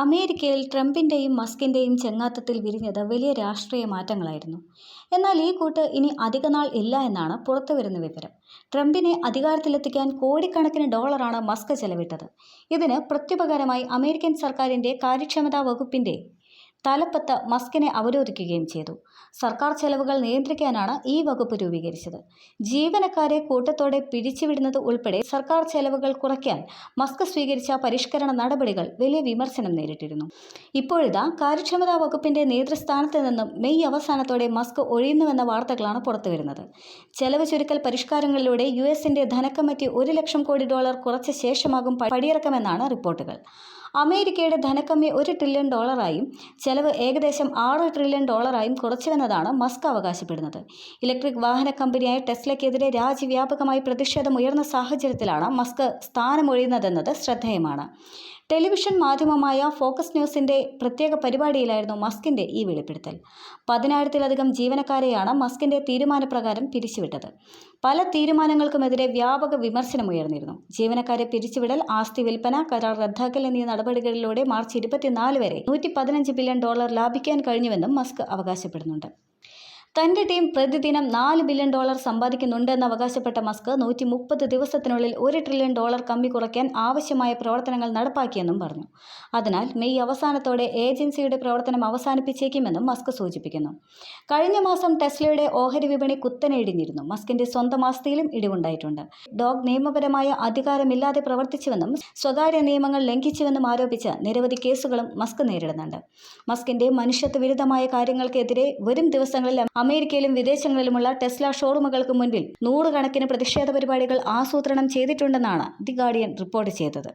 അമേരിക്കയിൽ ട്രംപിന്റെയും മസ്കിന്റെയും ചെങ്ങാത്തത്തിൽ വിരിഞ്ഞത് വലിയ രാഷ്ട്രീയ മാറ്റങ്ങളായിരുന്നു. എന്നാൽ ഈ കൂട്ട് ഇനി അധികനാൾ ഇല്ല എന്നാണ് പുറത്തുവരുന്ന വിവരം. ട്രംപിനെ അധികാരത്തിലെത്തിക്കാൻ കോടിക്കണക്കിന് ഡോളറാണ് മസ്ക് ചെലവിട്ടത്. ഇതിന് പ്രത്യുപകാരമായി അമേരിക്കൻ സർക്കാരിന്റെ കാര്യക്ഷമതാ വകുപ്പിന്റെ തലപ്പത്ത് മസ്കിനെ അവരോധിക്കുകയും ചെയ്തു. സർക്കാർ ചെലവുകൾ നിയന്ത്രിക്കാനാണ് ഈ വകുപ്പ് രൂപീകരിച്ചത്. ജീവനക്കാരെ കൂട്ടത്തോടെ പിരിച്ചുവിടുന്നത് ഉൾപ്പെടെ സർക്കാർ ചെലവുകൾ കുറയ്ക്കാൻ മസ്ക് സ്വീകരിച്ച പരിഷ്കരണ നടപടികൾ വലിയ വിമർശനം നേരിട്ടിരുന്നു. ഇപ്പോഴിതാ കാര്യക്ഷമതാ വകുപ്പിന്റെ നേതൃസ്ഥാനത്ത് നിന്നും മെയ് അവസാനത്തോടെ മസ്ക് ഒഴിയുന്നുവെന്ന വാർത്തകളാണ് പുറത്തുവരുന്നത്. ചെലവ് ചുരുക്കൽ പരിഷ്കാരങ്ങളിലൂടെ യു എസിന്റെ ധനക്കമ്മറ്റി ഒരു ലക്ഷം കോടി ഡോളർ കുറച്ച ശേഷമാകും പടിയിറക്കമെന്നാണ് റിപ്പോർട്ടുകൾ. അമേരിക്കയുടെ ധനക്കമ്മി ഒരു ട്രില്യൺ ഡോളറായും ചെലവ് ഏകദേശം ആറ് ട്രില്യൺ ഡോളറായും കുറച്ചുവെന്നതാണ് മസ്ക് അവകാശപ്പെടുന്നത്. ഇലക്ട്രിക് വാഹന കമ്പനിയായ ടെസ്ലയ്ക്കെതിരെ രാജ്യവ്യാപകമായി പ്രതിഷേധം ഉയർന്ന സാഹചര്യത്തിലാണ് മസ്ക് സ്ഥാനമൊഴിയുന്നതെന്നത് ശ്രദ്ധേയമാണ്. ടെലിവിഷൻ മാധ്യമമായ ഫോക്കസ് ന്യൂസിന്റെ പ്രത്യേക പരിപാടിയിലായിരുന്നു മസ്കിന്റെ ഈ വെളിപ്പെടുത്തൽ. പതിനായിരത്തിലധികം ജീവനക്കാരെയാണ് മസ്കിന്റെ തീരുമാനപ്രകാരം പിരിച്ചുവിട്ടത്. പല തീരുമാനങ്ങൾക്കുമെതിരെ വ്യാപക വിമർശനമുയർന്നിരുന്നു. ജീവനക്കാരെ പിരിച്ചുവിടൽ ആസ്തി വിൽപ്പന കരാർ റദ്ദാക്കൽ എന്നീ നടപടികളിലൂടെ മാർച്ച് ഇരുപത്തിനാല് വരെ നൂറ്റി ബില്യൺ ഡോളർ ലാഭിക്കാൻ കഴിഞ്ഞുവെന്നും മസ്ക് അവകാശപ്പെടുന്നുണ്ട്. തന്റെ ടീം പ്രതിദിനം നാല് ബില്യൺ ഡോളർ സമ്പാദിക്കുന്നുണ്ടെന്ന് അവകാശപ്പെട്ട മസ്ക് നൂറ്റി മുപ്പത് ദിവസത്തിനുള്ളിൽ ഒരു ട്രില്യൺ ഡോളർ കമ്മി കുറയ്ക്കാൻ ആവശ്യമായ പ്രവർത്തനങ്ങൾ നടപ്പാക്കിയെന്നും പറഞ്ഞു. അതിനാൽ മെയ് അവസാനത്തോടെ ഏജൻസിയുടെ പ്രവർത്തനം അവസാനിപ്പിച്ചേക്കുമെന്നും മസ്ക് സൂചിപ്പിക്കുന്നു. കഴിഞ്ഞ മാസം ടെസ്ലയുടെ ഓഹരി വിപണി കുത്തനെ ഇടിഞ്ഞിരുന്നു മസ്കിന്റെ സ്വന്തം ആസ്തിയിലും ഇടിവുണ്ടായിട്ടുണ്ട്. ഡോഗ് നിയമപരമായ അധികാരമില്ലാതെ പ്രവർത്തിച്ചുവെന്നും സ്വകാര്യ നിയമങ്ങൾ ലംഘിച്ചുവെന്നും ആരോപിച്ച് നിരവധി കേസുകളും മസ്ക് നേരിടുന്നുണ്ട്. മസ്കിന്റെ മനുഷ്യത്വ വിരുദ്ധമായ കാര്യങ്ങൾക്കെതിരെ വരും ദിവസങ്ങളിൽ അമേരിക്കയിലും വിദേശങ്ങളിലുമുള്ള ടെസ്ല ഷോറൂമുകൾക്ക് മുൻപിൽ നൂറുകണക്കിന് പ്രതിഷേധ പരിപാടികൾ ആസൂത്രണം ചെയ്തിട്ടുണ്ടെന്നാണ് ദി ഗാർഡിയൻ റിപ്പോർട്ട് ചെയ്തത്.